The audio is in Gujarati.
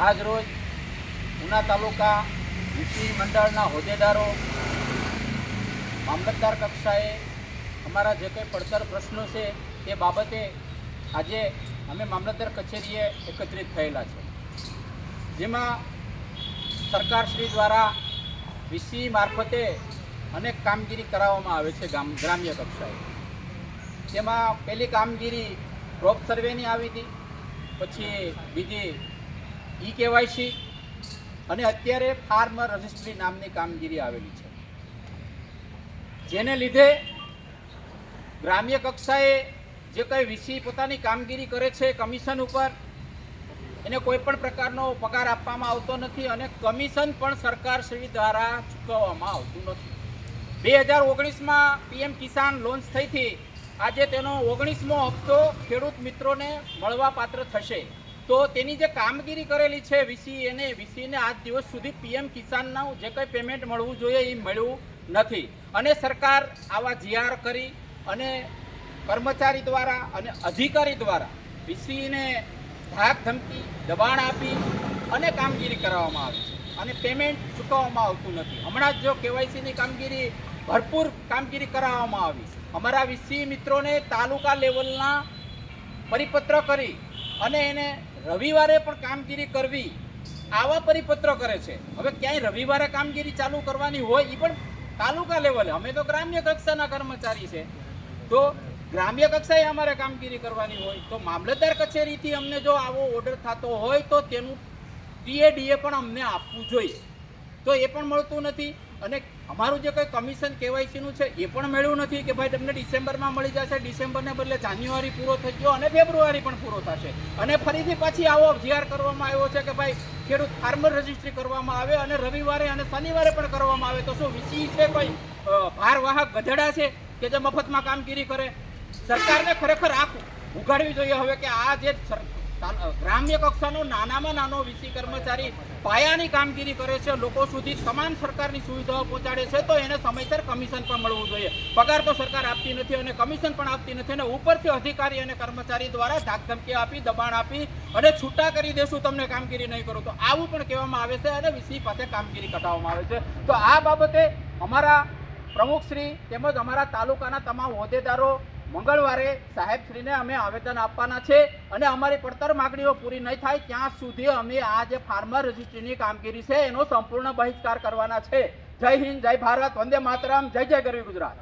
આજ રોજ ઉના તાલુકા વીસી મંડળના હોદ્દેદારો, મામલતદાર કક્ષાએ અમારા જે કંઈ પડતર પ્રશ્નો છે તે બાબતે આજે અમે મામલતદાર કચેરીએ એકત્રિત થયેલા છે. જેમાં સરકારશ્રી દ્વારા વીસી મારફતે અનેક કામગીરી કરાવવામાં આવે છે ગામ, ગ્રામ્ય કક્ષાએ. તેમાં પહેલી કામગીરી ક્રોપ સર્વેની આવી હતી, પછી બીજી ઈ કેવાયસી. અને અત્યારે ફાર્મર રજિસ્ટ્રી નામની કામગીરી આવેલી છે. જેને લીધે ગ્રામ્ય કક્ષાએ જે કંઈ વીસી પોતાની કામગીરી કરે છે કમિશન ઉપર, એને કોઈ પણ પ્રકારનો પગાર આપવામાં આવતો નથી અને કમિશન પણ સરકાર શ્રી દ્વારા ચૂકવવામાં આવતું નથી. બે હજાર ઓગણીસમાં પીએમ કિસાન લોન્ચ થઈ હતી. આજે તેનો ઓગણીસમો હપ્તો ખેડૂત મિત્રોને મળવા પાત્ર થશે. તો તેની જે કામગીરી કરેલી છે વીસી એને વીસીને આજ દિવસ સુધી પીએમ કિસાનનું જે કંઈ પેમેન્ટ મળવું જોઈએ એ મળ્યું નથી. અને સરકાર આવા જીઆર કરી અને કર્મચારી દ્વારા અને અધિકારી દ્વારા વીસીને ધાક ધમકી, દબાણ આપી અને કામગીરી કરાવવામાં આવી છે. અને પેમેન્ટ ચૂકવવામાં આવતું નથી. હમણાં જ જો કેવાયસીની કામગીરી, ભરપૂર કામગીરી કરાવવામાં આવી અમારા વીસી મિત્રોને તાલુકા લેવલના પરિપત્ર કરી અને એને રવિવારે પણ કામગીરી કરવી આવા પરિપત્ર કરે છે. હવે ક્યાંય રવિવારે કામગીરી ચાલુ કરવાની હોય એ પણ તાલુકા લેવલે. અમે તો ગ્રામ્ય કક્ષાના કર્મચારી છે. તો ગ્રામ્ય કક્ષાએ અમારે કામગીરી કરવાની હોય તો મામલતદાર કચેરીથી અમને જો આવો ઓર્ડર થતો હોય તો તેનું ટીએડીએ પણ અમને આપવું જોઈએ. તો એ પણ મળતું નથી. અને અમારું જે કંઈ કમિશન કેવાયસીનું છે, એ પણ મળ્યું નથી કે ભાઈ તમને ડિસેમ્બરમાં મળી જશે. ડિસેમ્બરને બદલે જાન્યુઆરી પૂરો થઈ ગયો અને ફેબ્રુઆરી પણ પૂરો થશે. અને ફરીથી પાછી આવો જીઆર કરવામાં આવ્યો છે કે ભાઈ ખેડૂત ફાર્મર રજિસ્ટ્રી કરવામાં આવે અને રવિવારે અને શનિવારે પણ કરવામાં આવે. તો શું વીસી છે કોઈ ભારવાહક ગધેડા છે કે જે મફતમાં કામગીરી કરે? સરકારને ખરેખર આંખ ઉઘાડવી જોઈએ હવે કે આ જે ગ્રામ્ય કક્ષાનો નાનામાં નાનો વીસી કર્મચારી પાયાની કામગીરી કરે છે. લોકો સુધી તમામ સરકારની સુવિધાઓ પહોંચાડે છે તો એને સમયસર કમિશન પણ મળવું જોઈએ. પગાર તો સરકાર આપતી નથી અને કમિશન પણ આપતી નથી અને ઉપરથી અધિકારી અને કર્મચારી દ્વારા ધાકધમકી આપી, દબાણ આપી અને છૂટા કરી દેશું તમને કામગીરી નહીં કરો. તો આવું પણ કહેવામાં આવે છે અને વીસી પાસે કામગીરી કઢાવવામાં આવે છે. તો આ બાબતે અમારા પ્રમુખશ્રી તેમજ અમારા તાલુકાના તમામ હોદ્દેદારો મંગળવારે સાહેબશ્રીને અમે આવેદન આપવાના છે અને અમારી પડતર માગણીઓ પૂરી નહીં થાય ત્યાં સુધી અમે આ જે ફાર્મર રજિસ્ટ્રીની કામગીરી છે એનો સંપૂર્ણ બહિષ્કાર કરવાના છે. જય હિન્દ, જય ભારત, વંદે માતરમ, જય જય ગરવી ગુજરાત.